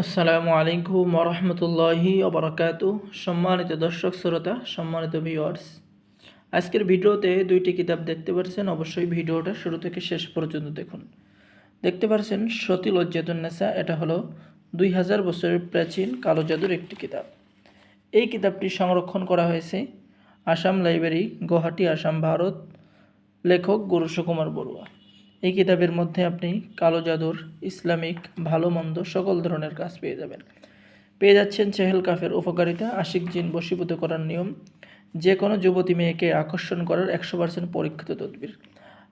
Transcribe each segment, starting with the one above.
আসসালামু আলাইকুম ওরহমতুল্লাহি ওবরাকাতু সম্মানিত দর্শক, শ্রোতা, সম্মানিত ভিউয়ার্স আজকের ভিডিওতে দুইটি কিতাব দেখতে পাচ্ছেন অবশ্যই ভিডিওটা শুরু থেকে শেষ পর্যন্ত দেখুন। দেখতে পাচ্ছেন সতী লজ্জাতুন্নেসা এটা হলো দুই হাজার বছরের প্রাচীন কালো জাদুর একটি কিতাব। এই কিতাবটি সংরক্ষণ করা হয়েছে আসাম লাইব্রেরি, গুয়াহাটি, আসাম, ভারত, লেখক গুরু সুকুমার বড়ুয়া। এই কিতাবের মধ্যে আপনি কালো জাদুর, ইসলামিক ভালো মন্দ সকল ধরনের কাজ পেয়ে যাবেন। পেয়ে যাচ্ছেন চেহেল কাফের উপকারিতা, আশিক জিন বশীভূত করার নিয়ম। যে কোনো যুবতী মেয়েকে আকর্ষণ করার একশো পার্সেন্ট পরীক্ষিত তদবির।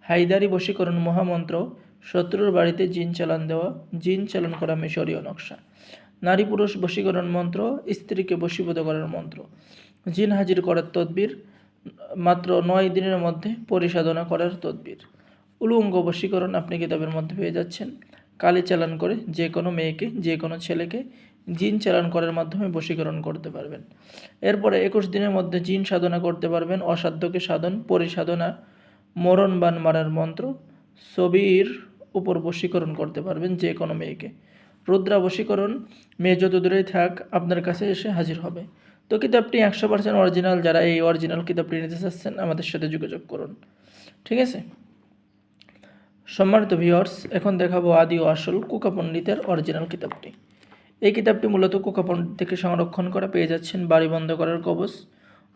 হাইদারি বশীকরণ মহামন্ত্র, শত্রুর বাড়িতে জিন চালান দেওয়া, জিন চালান করা মিশরীয় নকশা। নারী পুরুষ বশীকরণ মন্ত্র, স্ত্রীকে বশীভূত করার মন্ত্র। জিন হাজির করার তদবির, মাত্র নয় দিনের মধ্যে পরিসাধনা করার তদবির। উলুঙ্গ বশীকরণ আপনি কিতাবের মধ্যে পেয়ে যাচ্ছেন। কালি চালান করে যে কোনো মেয়েকে, যে কোনো ছেলেকে জিন চালান করার মাধ্যমে বশীকরণ করতে পারবেন। এরপরে একুশ দিনের মধ্যে জিন সাধনা করতে পারবেন। অসাধ্যকে সাধন, পরিসাধনা মরণ বান মারার মন্ত্র, ছবির উপর বশীকরণ করতে পারবেন যে কোনো মেয়েকে। রুদ্রা বশীকরণ, মেয়ে যত দূরেই থাক আপনার কাছে এসে হাজির হবে। তো কিতাবটি একশো পার্সেন্ট অরিজিনাল যারা এই অরিজিনাল কিতাবটি নিতে চাচ্ছেন, আমাদের সাথে যোগাযোগ করুন। ঠিক আছে? সম্মানিত ভিউয়ার্স এখন দেখাবো আদি ও আসল কুকা পণ্ডিতের অরিজিনাল কিতাবটি। এই কিতাবটি মূলত কুকা পণ্ডিত থেকে সংরক্ষণ করা, পেয়ে যাচ্ছেন বাড়ি বন্ধ করার কবচ,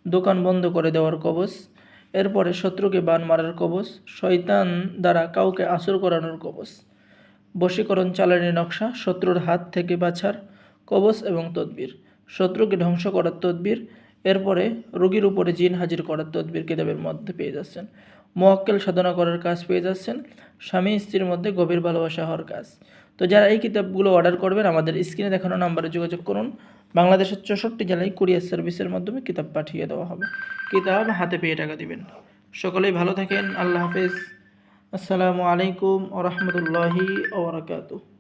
দোকান বন্ধ করে দেওয়ার কবচ, এরপরে শত্রুকে বান মারার কবচ, শয়তান দ্বারা কাউকে আসর করানোর কবচ, বশীকরণ চালানি নকশা, শত্রুর হাত থেকে বাছার কবচ এবং তদবির, শত্রুকে ধ্বংস করার তদবির, এরপরে রোগীর উপরে জিন হাজির করার তদবির কিতাবের মধ্যে পেয়ে যাচ্ছেন। মোয়াক্কেল সাধনা করার কাজ পেয়ে যাচ্ছেন। স্বামী স্ত্রীর মধ্যে গভীর ভালোবাসা হওয়ার কাজ। তো যারা এই কিতাবগুলো অর্ডার করবেন, আমাদের স্ক্রিনে দেখানো নাম্বারে যোগাযোগ করুন। বাংলাদেশের চৌষট্টি জেলায় কুরিয়ার সার্ভিসের মাধ্যমে কিতাব পাঠিয়ে দেওয়া হবে। কিতাব হাতে পেয়ে টাকা দিবেন। সকলেই ভালো থাকেন। আল্লাহ হাফেজ। আসসালামু আলাইকুম ওরহমতুল্লাহি ওবরাকাতুহ